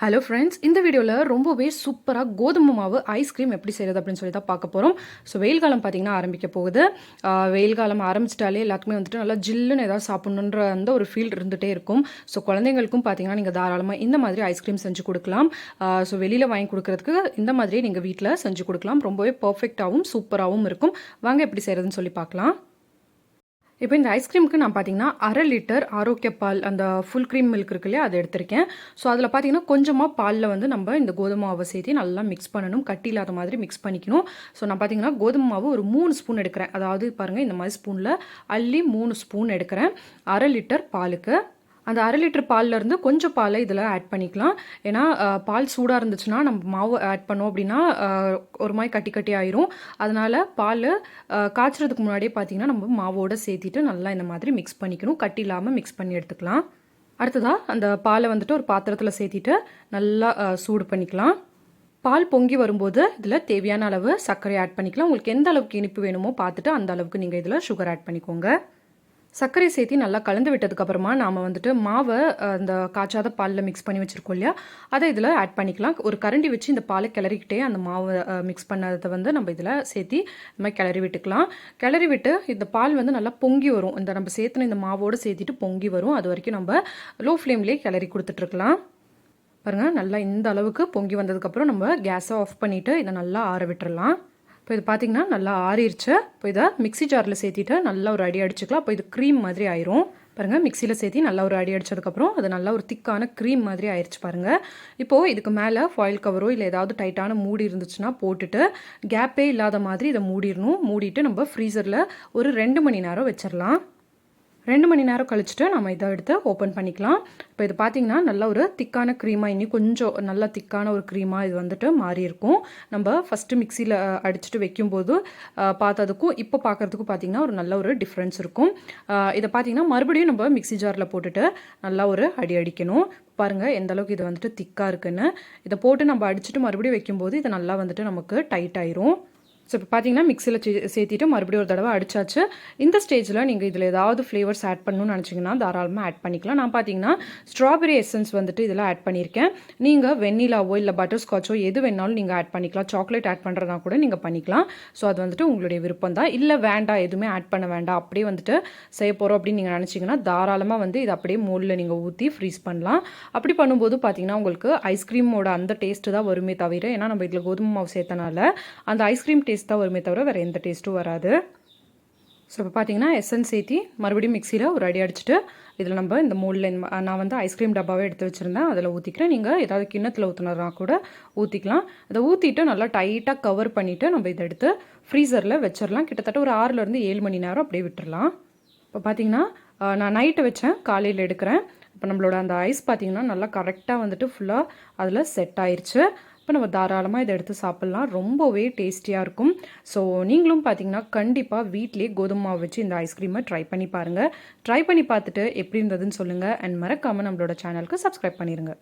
Hello friends இந்த வீடியோவில் ரொம்பவே சூப்பராக கோதுமை மாவு ஐஸ்கிரீம் எப்படி செய்கிறது அப்படின்னு சொல்லி தான் பார்க்க போகிறோம் ஸோ வெயில் காலம் பார்த்தீங்கன்னா ஆரம்பிக்க போகுது. வெயில் காலம் ஆரம்பிச்சிட்டாலே எல்லாருக்குமே வந்துட்டு நல்லா ஜில்லுன்னு ஏதாவது சாப்பிட்ணுன்ற அந்த ஒரு ஃபீல் இருந்துகிட்டே இருக்கும். ஸோ குழந்தைங்களுக்கும் பார்த்தீங்கன்னா நீங்கள் தாராளமாக இந்த மாதிரி ஐஸ்கிரீம் செஞ்சு கொடுக்கலாம். ஸோ வெளியில் வாங்கி கொடுக்குறதுக்கு இந்த மாதிரி நீங்கள் வீட்டில் செஞ்சு கொடுக்கலாம். ரொம்பவே பர்ஃபெக்டாகவும் சூப்பராகவும் இருக்கும். வாங்க எப்படி செய்கிறதுன்னு சொல்லி பார்க்கலாம். இப்போ இந்த ஐஸ்கிரீமுக்கு நான் பார்த்தீங்கன்னா அரை லிட்டர் ஆரோக்கிய பால் அந்த ஃபுல் க்ரீம் மில்க் இருக்கு இல்லையா அதை எடுத்திருக்கேன். ஸோ அதில் பார்த்தீங்கன்னா கொஞ்சமாக பாலில் வந்து நம்ம இந்த கோதுமை மாவை சேர்த்து நல்லா மிக்ஸ் பண்ணணும். கட்டி இல்லாத மாதிரி மிக்ஸ் பண்ணிக்கணும். ஸோ நான் பார்த்தீங்கன்னா கோதுமை மாவு ஒரு மூணு ஸ்பூன் எடுக்கிறேன். அதாவது பாருங்கள் இந்த மாதிரி ஸ்பூனில் அள்ளி மூணு ஸ்பூன் எடுக்கிறேன். அரை லிட்டர் பாலுக்கு. அந்த அரை லிட்டர் பால்ல இருந்து கொஞ்சம் பாலை இதில் ஆட் பண்ணிக்கலாம். ஏன்னா பால் சூடாக இருந்துச்சுன்னா நம்ம மாவு ஆட் பண்ணோம் அப்படின்னா ஒரு மாதிரி கட்டி கட்டி ஆயிரும். அதனால் பால் காய்ச்சறதுக்கு முன்னாடியே பார்த்தீங்கன்னா நம்ம மாவோட சேர்த்திட்டு நல்லா இந்த மாதிரி மிக்ஸ் பண்ணிக்கணும். கட்டி இல்லாமல் மிக்ஸ் பண்ணி எடுத்துக்கலாம். அடுத்ததாக அந்த பாலை வந்துட்டு ஒரு பாத்திரத்தில் சேர்த்திட்டு நல்லா சூடு பண்ணிக்கலாம். பால் பொங்கி வரும்போது இதில் தேவையான அளவு சர்க்கரை ஆட் பண்ணிக்கலாம். உங்களுக்கு எந்த அளவுக்கு இனிப்பு வேணுமோ பார்த்துட்டு அந்த அளவுக்கு நீங்கள் இதில் சுகர் ஆட் பண்ணிக்கோங்க. சர்க்கரை சேர்த்து நல்லா கலந்து விட்டதுக்கப்புறமா நாம் வந்துட்டு மாவை அந்த காய்ச்சாத பாலில் மிக்ஸ் பண்ணி வச்சுருக்கோம் இல்லையா? அதை இதில் ஆட் பண்ணிக்கலாம். ஒரு கரண்டி வச்சு இந்த பாலை கிளறிக்கிட்டே அந்த மாவை மிக்ஸ் பண்ணதை வந்து நம்ம இதில் சேர்த்து நம்ம கிளறி விட்டுக்கலாம். கிளறி விட்டு இந்த பால் வந்து நல்லா பொங்கி வரும். இந்த நம்ம சேர்த்துன இந்த மாவோடு சேர்த்திட்டு பொங்கி வரும். அது வரைக்கும் நம்ம லோ ஃப்ளேம்லேயே கிளறி கொடுத்துட்ருக்கலாம் பாருங்கள் நல்லா இந்த அளவுக்கு பொங்கி வந்ததுக்கப்புறம் நம்ம கேஸை ஆஃப் பண்ணிவிட்டு இதை நல்லா ஆற விட்டுறலாம். இப்போ இது பார்த்தீங்கன்னா நல்லா ஆறிடுச்சு இப்போ இதை மிக்ஸி ஜாரில் சேர்த்திட்டு நல்லா ஒரு அடி அடிச்சுக்கலாம். இப்போ இது க்ரீம் மாதிரி ஆயிரும். பாருங்கள் மிக்சியில் சேர்த்தி நல்லா ஒரு அடி அடித்ததுக்கப்புறம் அது நல்லா ஒரு திக்கான க்ரீம் மாதிரி ஆயிடுச்சு பாருங்கள் இப்போது இதுக்கு மேலே ஃபாயில் கவரோ இல்லை ஏதாவது டைட்டான மூடி இருந்துச்சுன்னா போட்டுட்டு கேப்பே இல்லாத மாதிரி இதை மூடிடணும். மூடிட்டு நம்ம ஃப்ரீசரில் ஒரு ரெண்டு மணி நேரம் வச்சிடலாம் ரெண்டு மணி நேரம் கழிச்சுட்டு நம்ம இதை எடுத்து ஓப்பன் பண்ணிக்கலாம். இப்போ இது பார்த்தீங்கன்னா நல்ல ஒரு திக்கான க்ரீமாக இனி கொஞ்சம் நல்லா திக்கான ஒரு க்ரீமாக இது வந்துட்டு மாறி இருக்கும். நம்ம ஃபஸ்ட்டு மிக்சியில் அடிச்சுட்டு வைக்கும்போது பார்த்ததுக்கும் இப்போ பார்க்குறதுக்கும் பார்த்தீங்கன்னா ஒரு நல்ல ஒரு டிஃப்ரென்ஸ் இருக்கும். இதை பார்த்திங்கன்னா மறுபடியும் நம்ம மிக்ஸி ஜாரில் போட்டுட்டு நல்லா ஒரு அடி அடிக்கணும். பாருங்கள் எந்த அளவுக்கு இது வந்துட்டு திக்காக இருக்குன்னு. இதை போட்டு நம்ம அடிச்சுட்டு மறுபடியும் வைக்கும்போது இது நல்லா வந்துட்டு நமக்கு டைட் ஆயிரும். ஸோ இப்போ பார்த்தீங்கன்னா மிக்சியில் சேர்த்திட்டு மறுபடியும் ஒரு தடவை அடிச்சாச்சு. இந்த ஸ்டேஜில் நீங்கள் இதில் ஏதாவது ஃப்ளேவர்ஸ் ஆட் பண்ணணும்னு நினச்சிங்கன்னா தாராளமாக ஆட் பண்ணிக்கலாம். நான் பார்த்தீங்கன்னா ஸ்ட்ராபெரி எசன்ஸ் வந்துட்டு இதில் ஆட் பண்ணியிருக்கேன். நீங்கள் வெண்ணிலாவோ இல்லை பட்டர் ஸ்காட்சோ எது வேணாலும் நீங்கள் ஆட் பண்ணிக்கலாம். சாக்லேட் ஆட் பண்ணுறதா கூட நீங்கள் பண்ணிக்கலாம். ஸோ அது வந்துட்டு உங்களுடைய விருப்பம் தான். இல்லை வேண்டாம் எதுவுமே ஆட் பண்ண வேண்டாம். அப்படியே வந்துட்டு செய்ய போகிறோம் அப்படின்னு நீங்கள் நினச்சிங்கன்னா தாராளமாக வந்து இது அப்படியே மோலில் நீங்கள் ஊற்றி ஃப்ரீஸ் பண்ணலாம். அப்படி பண்ணும்போது பார்த்தீங்கன்னா உங்களுக்கு ஐஸ்கிரீமோட அந்த டேஸ்ட்டு தான் வருமே தவிர ஏன்னா நம்ம இதில் கோதுமை மாவு சேர்த்தனால அந்த ஐஸ்கிரீம் டேஸ்ட் தான் வருமே தவிர வேறு எந்த டேஸ்ட்டும் வராது. ஸோ இப்போ பார்த்தீங்கன்னா எஸ்என் சேர்த்தி மறுபடியும் மிக்சியில் ஒரு அடி அடிச்சுட்டு இதில் நம்ம இந்த மோல்டில் நான் வந்து ஐஸ்கிரீம் டப்பாவே எடுத்து வச்சுருந்தேன். அதில் ஊற்றிக்கிறேன் நீங்கள் ஏதாவது கிண்ணத்தில் ஊற்றினா கூட ஊற்றிக்கலாம் அதை ஊற்றிட்டு நல்லா டைட்டாக கவர் பண்ணிவிட்டு நம்ம இதை எடுத்து ஃப்ரீசரில் வச்சிடலாம். கிட்டத்தட்ட ஒரு ஆறுலேருந்து ஏழு மணி நேரம் அப்படியே விட்டுறலாம். இப்போ பார்த்தீங்கன்னா நான் நைட்டு வச்சேன். காலையில் எடுக்கிறேன். இப்போ நம்மளோட அந்த ஐஸ் பார்த்தீங்கன்னா நல்லா கரெக்டாக வந்துட்டு ஃபுல்லாக அதில் செட் ஆயிடுச்சு இப்போ நம்ம தாராளமாக இதை எடுத்து சாப்பிட்லாம். ரொம்பவே டேஸ்டியாக இருக்கும். ஸோ நீங்களும் பார்த்தீங்கன்னா கண்டிப்பாக வீட்டிலே கோதுமை மாவு வச்சு இந்த ஐஸ்கிரீமை ட்ரை பண்ணி பாருங்கள் ட்ரை பண்ணி பார்த்துட்டு எப்படி இருந்ததுன்னு சொல்லுங்கள் அண்ட் மறக்காமல் நம்மளோட சேனலுக்கு சப்ஸ்கிரைப் பண்ணிடுங்க